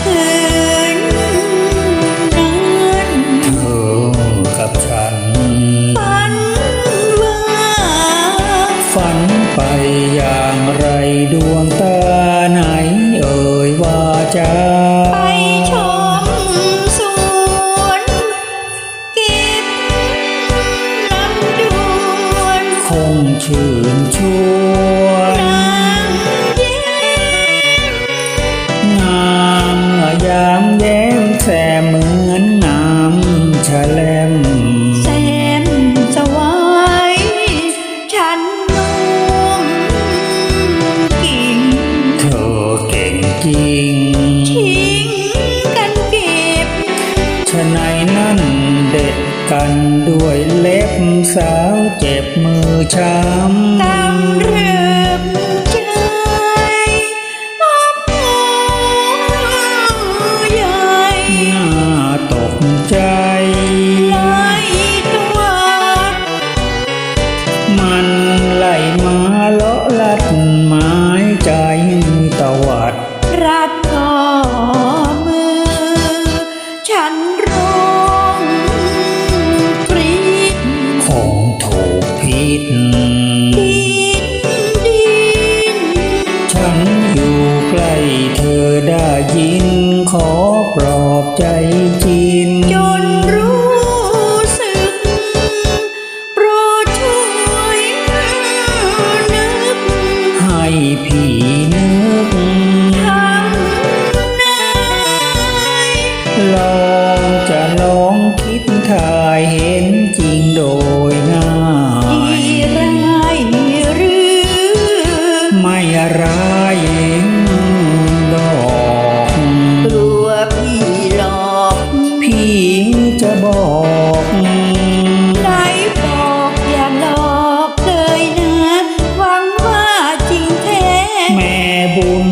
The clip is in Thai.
เธอกับฉัน ฝันว่า ฝันไปอย่างไรดวงตาไหนเอ่ยวาจะไปชมสวนกิบลำดวนคงชื่นชวามแย้มแสเหมือนน้ำฉลมแสมวฉันนุ่มกินเธอเก่งจริงทิ้งกันเก็บชะไหนนั่นเด็ดกันด้วยเล็บสาวเจ็บมือช้ำตั้งเรือบ กินขอปลอบใจจินจนรู้สึก โปรดช่วยนึกให้พี่นึกทำไหนลองจะลองคิดถ่ายเห็นจริงโดยง่าดียร้ายหรือ ไม่ร้าย พี่จะบอกไหนบอกอย่าหลอกเลยนะหวังว่าจริงแท้แม่บุญ